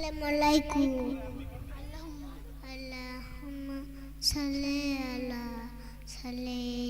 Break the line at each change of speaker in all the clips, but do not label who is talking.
আসসালামু আলাইকুম আল্লাহুম্মা সাল্লি আলা সাইয়্যিদিনা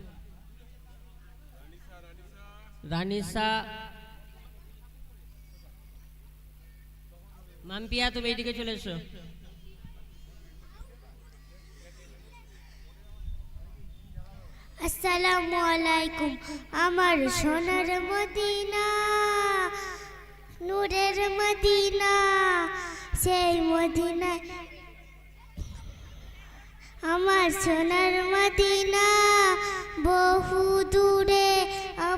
রানিসা। মাম্পিয়া, তুমি এইদিকে চলে এসো।
আসসালামু আলাইকুম। আমার সোনার মদিনা, নূরের মদিনা, সেই মদিনায়। আমার সোনার মদিনা বহু দূরে।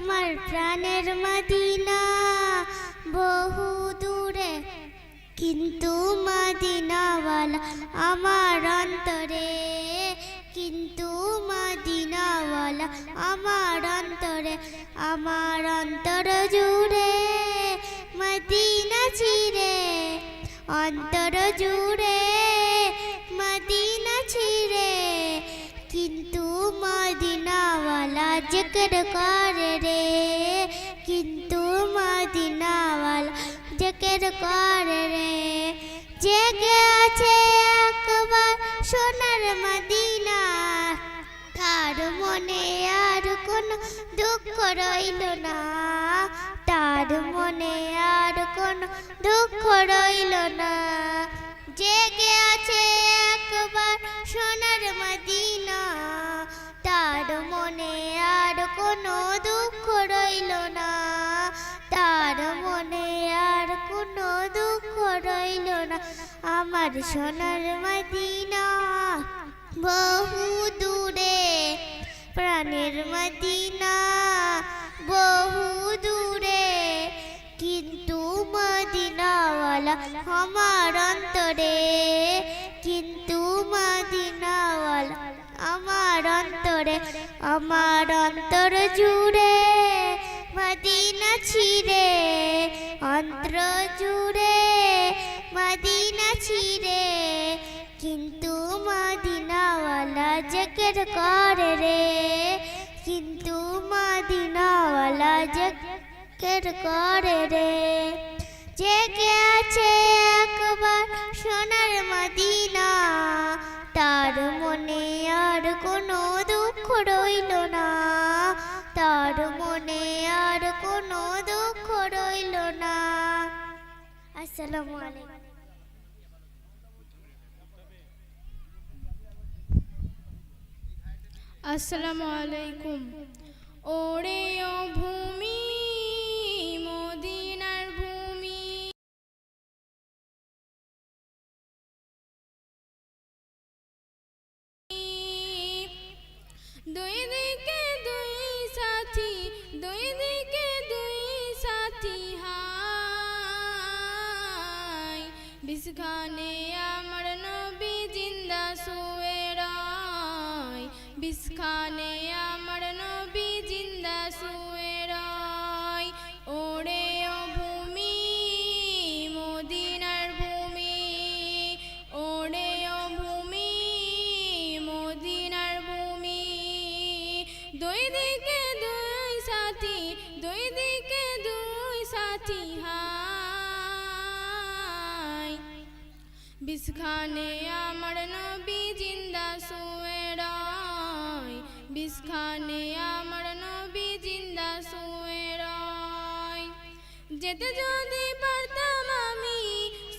আমার প্রাণের মদিনা বহু দূরে। কিন্তু মদিনাওয়ালা আমার অন্তরে, কিন্তু মদিনাওয়ালা আমার অন্তরে, আমার অন্তর জুড়ে মদিনা ছিড়ে অন্তর জুড়ে জিকির করে রে কিন্তু মদিনাওয়ালা জিকির করে রে জেগে আছে একবার সোনার মদিনা তার মনে আর কোনো দুঃখ রইল না তার মনে আর কোনো দুঃখ রইল না জেগে আছে একবার সোনার মদিনা তার মনে আর কোনো দুঃখ রইল না। তার মনে আর কোনো দুঃখ রইল না। আমার সোনার মদিনা বহু দূরে, প্রাণের মদিনা বহু দূরে। কিন্তু মদিনাওয়ালা আমার অন্তরে, কিন্তু মদিনাওয়ালা আমার অন্তরে, আমার অন্তর জুড়ে, মদিনা ছিড়ে, অন্তর জুড়ে, মদিনা ছিড়ে। কিন্তু মদিনাওয়ালা জেকের করে রে, কিন্তু মদিনাওয়ালা জেকের করে রে। জেগে আছে একবার সোনার মদিনা। তার মনে আর কোনো দুঃখ রইল না। তার মনে আর কোনো দুঃখ রইল না। আসসালামু আলাইকুম।
আসসালামু আলাইকুম। ওরে ও ভূমি দুই দিকে দুই সাথী দুই দিকে দুই সাথী হাই। বিসখানে আমার নবী জিন্দা শুয়ে রয় বিসখানে বিসখানে আমার নবী জিন্দা শুয়ে রয় বিস্খানে আমার নবী জিন্দা শুয়ে যেতে যদি পারতাম আমি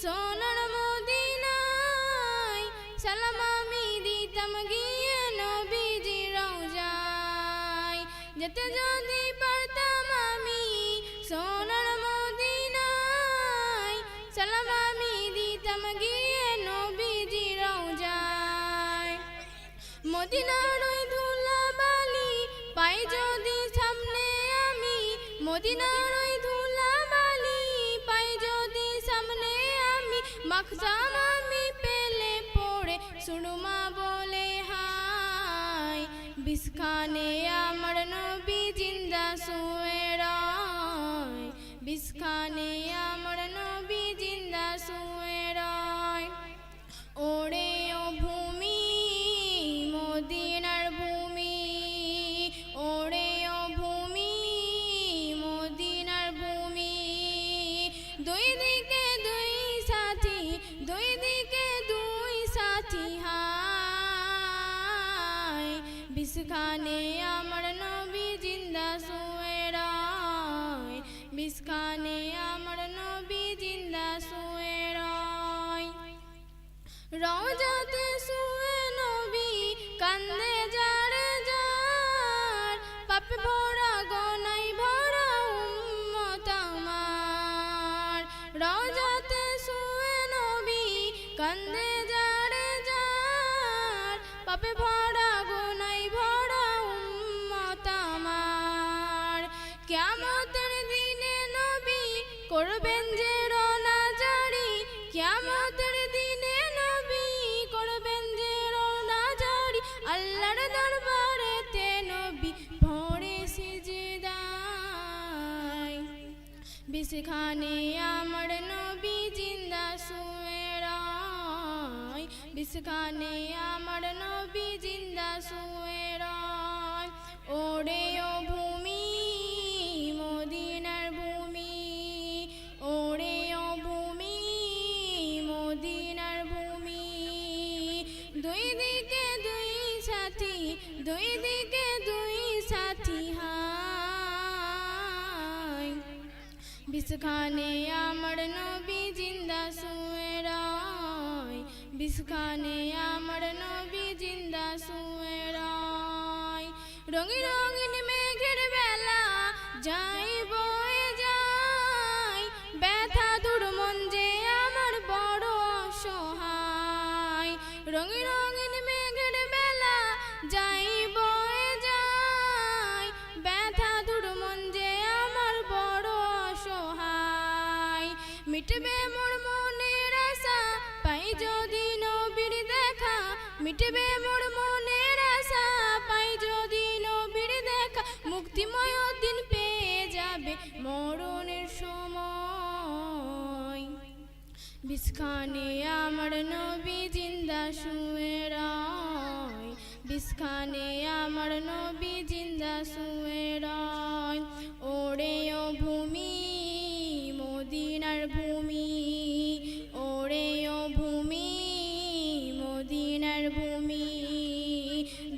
সোনার মদিনায়, সালাম আমি দিতাম গিয়ে নবীজি রওজায়। যেতে যদি মদিনার বিস্কানে বিশখানে আমার নবী জিন্দা শুয়ে রয় বিশখানে আমার নবী বিস্খানে আমার নবী জিন্দা শুয়ে রয়। বিস্খানে আমার নবী জিন্দা শুয়ে রয়। রঙিন বিস্খানে আমার নবী জিন্দা শুয়ে রয়। ওরে ও ভূমি, মদিনার ভূমি, ওরে ও ভূমি, মদিনার ভূমি।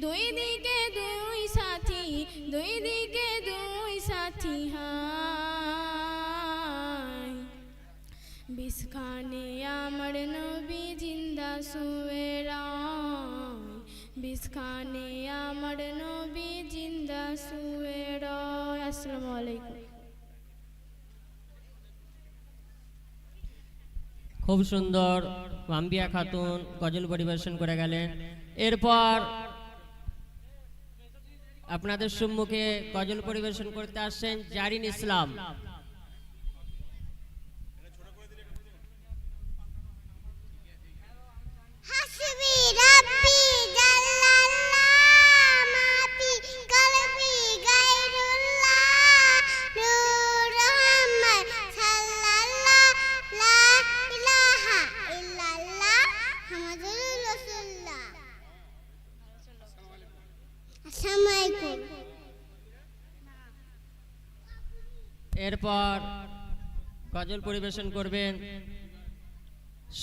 দুই দিকে দুই সাথী, দুই দিকে দুই সাথী হাই বিস্খানে আমার নবী জিন্দা রয় বিস্খানে আমার নবী জিন্দা শুয়ে আসসালামু আলাইকুম।
খুব সুন্দর মাম্বিয়া খাতুন গজল পরিবেশন করে গেলেন। এরপর আপনাদের সম্মুখে গজল পরিবেশন করতে আসছেন জারিন ইসলাম। এরপর গজল পরিবেশন করবেন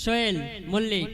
সোহেল মল্লিক।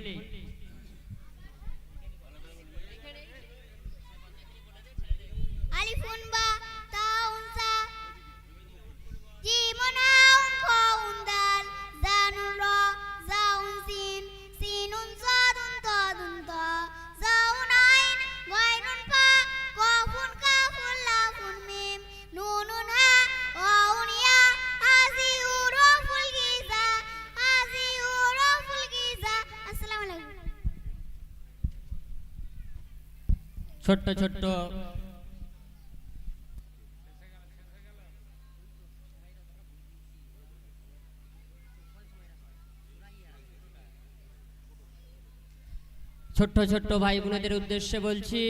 ছোট্ট ছোট্ট। ছোট্ট ছোট্ট ভাই বোনেদের উদ্দেশ্যে বলছি,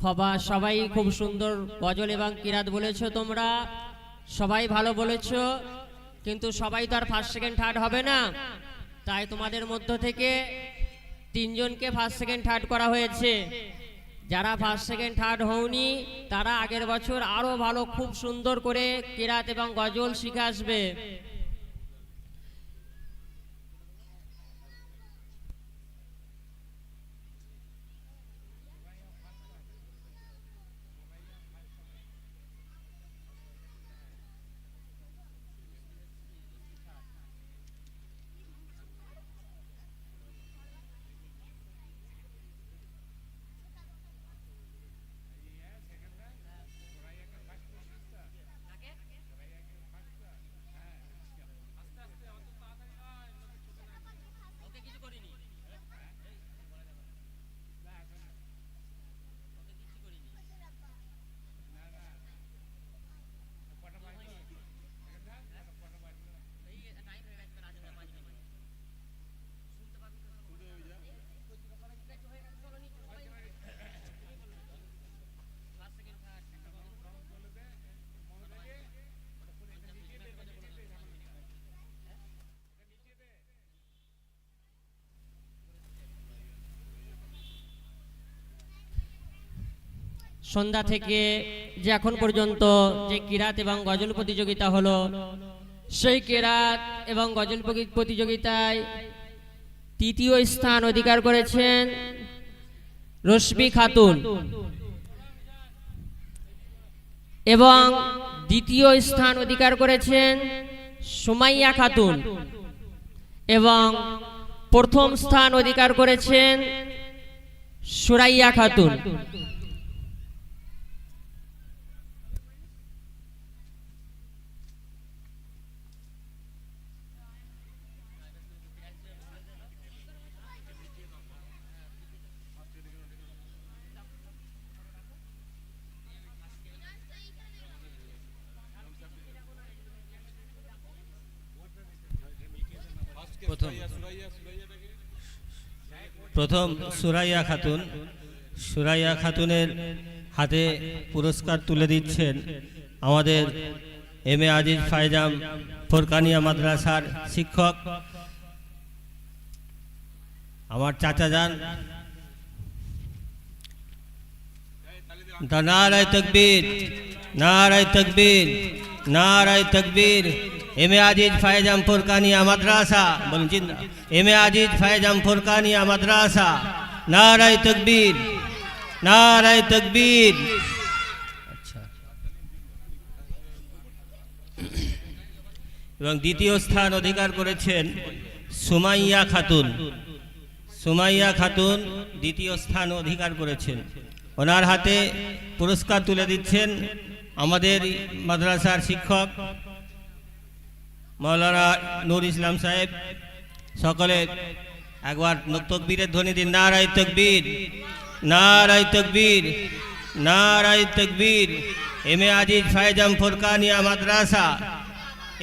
খবা সবাই খুব সুন্দর গজল এবং কিরাত বলেছ তোমরা। সবাই ভালো বলেছ, কিন্তু সবাই তো আর ফার্স্ট সেকেন্ড থার্ড হবে না। তাই তোমাদের মধ্য থেকে তিনজনকে ফার্স্ট সেকেন্ড থার্ড করা হয়েছে। যারা ফার্স্ট সেকেন্ড থার্ড হওনি, তারা আগের বছর আরও ভালো, খুব সুন্দর করে কেরাত এবং গজল শিখে আসবে। সন্ধ্যা থেকে যে এখন পর্যন্ত যে কিরাত এবং গজল প্রতিযোগিতা হলো, সেই কেরাত এবং গজল প্রতিযোগিতায় তৃতীয় স্থান অধিকার করেছেন রশ্মি খাতুন। এবং দ্বিতীয় স্থান অধিকার করেছেন সুমাইয়া খাতুন। এবং প্রথম স্থান অধিকার করেছেন সুরাইয়া খাতুন।
প্রথম সুরাইয়া খাতুন। সুরাইয়া খাতুনের হাতে পুরস্কার তুলে দিচ্ছেন আমাদের এম এ আজিজ ফাইজাম ফোরকানিয়া মাদ্রাসার শিক্ষক। আমার চাচা যান। নারায় তকবীর নারায় তকবীর নারায় তকবীর। এম এ আজিজ ফায়জাম ফোরকানিয়া মাদ্রাসা। বলুন জিন্দা। এম এ আজিজ ফায়জাম ফোরকানিয়া মাদ্রাসা। নারায় তকবীর। নারায় তকবীর। আচ্ছা। এবং দ্বিতীয় স্থান অধিকার করেছেন সুমাইয়া খাতুন। সুমাইয়া খাতুন দ্বিতীয় স্থান অধিকার করেছেন। ওনার হাতে পুরস্কার তুলে দিচ্ছেন আমাদের মাদ্রাসার শিক্ষক মৌলানা নূর ইসলাম সাহেব, সকলে একবার তকবীরের ধ্বনি দিন। নারায় তকবীর নারায় তকবীর নারায় তকবীর। এম এ আজিজ ফায়জাম ফোরকানিয়া মাদ্রাসা,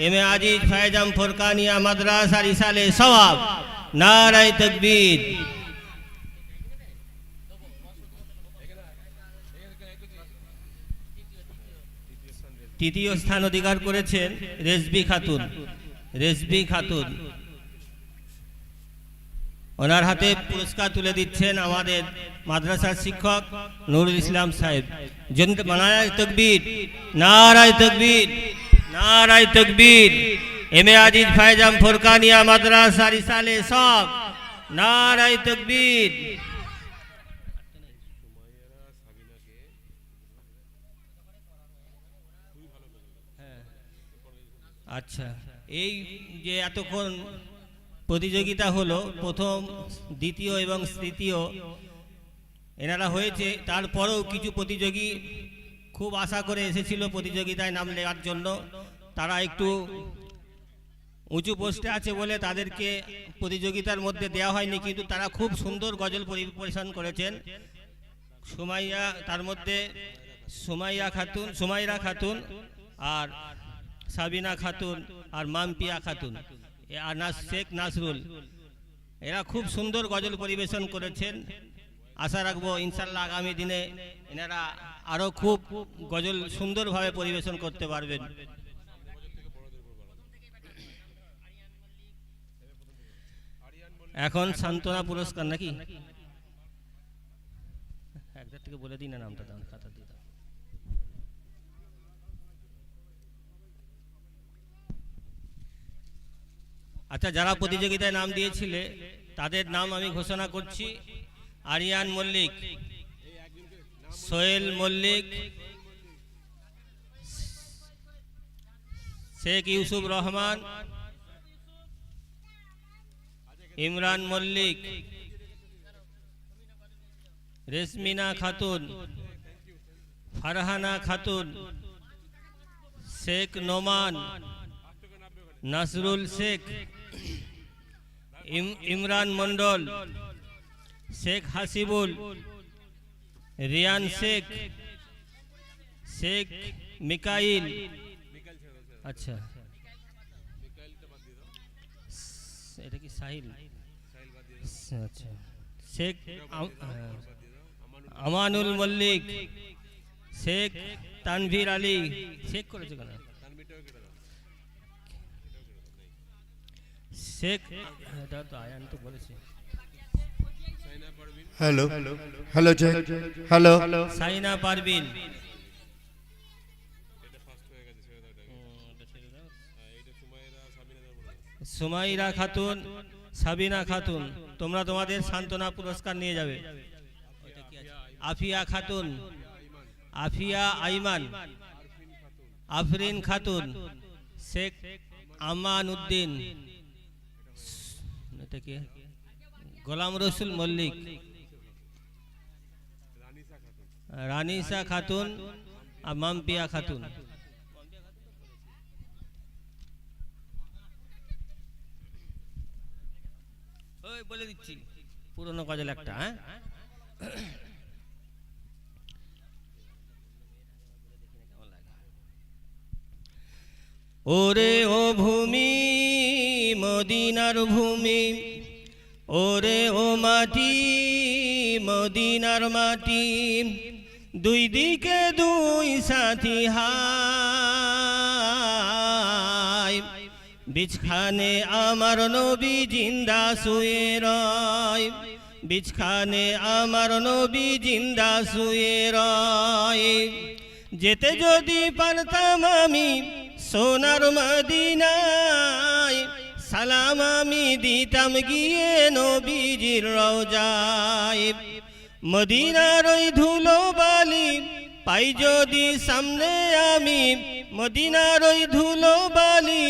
এম এ আজিজ ফায়জাম ফোরকানিয়া মাদ্রাসা রিসালে সওয়াব। নারায় তকবীর। তৃতীয় স্থান অধিকার করেছেন রেজবি খাতুন। রেজবি খাতুন। ওনার হাতে পুরস্কার তুলে দিচ্ছেন আমাদের মাদ্রাসার শিক্ষক নুরুল ইসলাম সাহেব। নারায় তকবীর নারায় তকবীর নারায় তকবীর। এম এ আজিজ ফায়জাম ফোরকানিয়া মাদ্রাসার ইসালে সব, নারায় তকবীর। আচ্ছা এই যে এতক্ষণ প্রতিযোগিতা হলো, প্রথম, দ্বিতীয় এবং তৃতীয়, এনারা হয়েছে, তারপরেও কিছু প্রতিযোগী খুব আশা করে এসেছিল প্রতিযোগিতায় নাম নেওয়ার জন্য। তারা একটু উঁচু পোস্টে আছে বলে তাদেরকে প্রতিযোগিতার মধ্যে দেওয়া হয়নি, কিন্তু তারা খুব সুন্দর গজল পরি- পরিবেশন করেছেন। সুমাইয়া, তার মধ্যে সুমাইয়া খাতুন, সুমাইরা খাতুন আর সাবিনা খাতুন আর মামপিয়া খাতুন। আর নাস শেখ নাসরুল। এরা খুব সুন্দর গজল পরিবেশন করেছেন। আশা রাখব ইনশাল্লাহ আগামী দিনে এনারা আরও খুব গজল সুন্দরভাবে পরিবেশন করতে পারবেন। এখন সান্ত্বনা পুরস্কার নাকি? একটার থেকে বলে দিন না নামটা দাও খাতা দিয়ে দাও আচ্ছা যারা প্রতিযোগিতায় নাম দিয়েছিলে তাদের নাম আমি ঘোষণা করছি। আরিয়ান মল্লিক সোহেল মল্লিক শেখ ইউসুফ রহমান ইমরান মল্লিক রেশমিনা খাতুন ফারহানা খাতুন শেখ নোমান নাসরুল শেখ ইমরান মন্ডল শেখ হাসিবুল, রিয়ান শেখ শেখ মিকাইল। আচ্ছা। এটা কি সাহিল? আচ্ছা শেখ আম- হ্যাঁ। আমানুল মল্লিক, শেখ তানভীর আলী। শেখ করেছে কেন? শেখ এটা তো আয়ান তো বলেছে।
Hello hello hello
Saina Parveen Sumaira Khatun Sabina Khatun তোমরা তোমাদের সান্ত্বনা পুরস্কার নিয়ে যাবে। আফিয়া খাতুন আফিয়া আইমান আফরিন খাতুন শেখ আমান উদ্দিন এটা কে গোলাম রসুল মল্লিক রানিসা খাতুন আর মাম্পিয়া খাতুন ওই বলে দিচ্ছি পুরনো গজল একটা হ্যাঁ ওরে ও ভূমি, মদিনার ভূমি। ওরে ও মাটি, মদিনার মাটি। দুই দিকে দুই সাথী হায় বিছখানে আমার নবী জিন্দা শুয়ে রয়। বিছখানে আমার নবী জিন্দা শুয়ে রয়। যেতে যদি পারতাম আমি সোনার মদিনায় সালাম আমি দিতাম গিয়ে নবীজির রওজায়। মদিনার ওই ধুলো বালি পাই যদি সামনে আমি। মদিনার ওই ধুলো বালি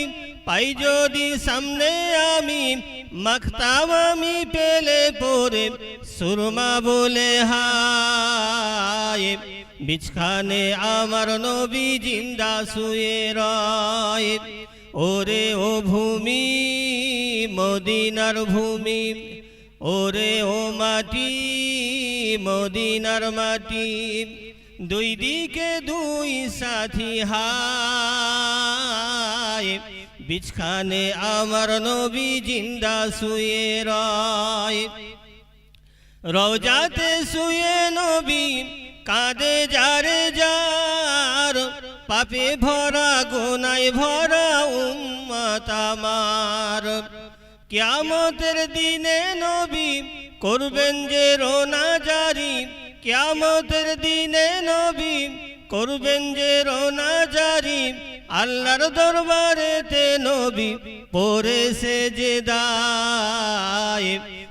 পাই যদি সামনে আমি। মাখতাম আমি পেলে পরে সুরমা বলে হায়। বিছখানে আমার নবী জিন্দা শুয়ে রয়। ওরে ও ভূমি, মদিনার ভূমি, ওরে ও মাটি, মদিনার মাটি। দুই দিকে দুই সাথী হায়। বিছখানে আমার নবী জিন্দা শুয়ে রয়। রওজাতে শুয়ে নবী কাঁদে যারে যার, পাপে ভরা গোনায় ভরা উম্মত আমার। কিয়ামতের দিনে নবী করবেন যে রোনা জারি, কিয়ামতের দিনে নবী করবেন যে রোনা জারি, আল্লাহর দরবারেতে নবী সে যে দায়।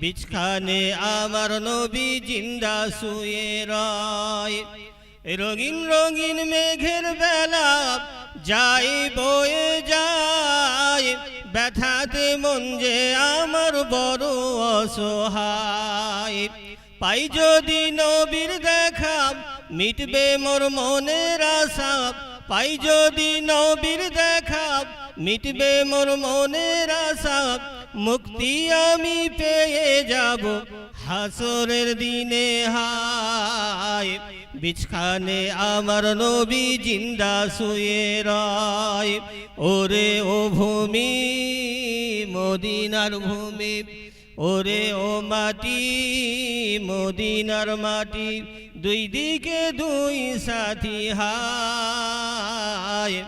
বিছখানে আমার নবী জিন্দা শুয়ে রয়। রঙিন রঙিন মেঘের বেলা যাই বয়ে যায়। ব্যথাতে মন যে আমার বড় অসহায়। পাই যদি নবীর দেখা, মিটবে মোর মনের আশা। পাই যদি নবীর দেখা মিটবে মোর মনের আশা, মুক্তি আমি পেয়ে যাব। হাসরের দিনে হায় বিছখানে আমার নবী জিন্দা শুয়ে রায়। ওরে ও ভূমি, মদিনার ভূমি, ওরে ও মাটি, মদিনার মাটি, দুই দিকে দুই সাথী হায়।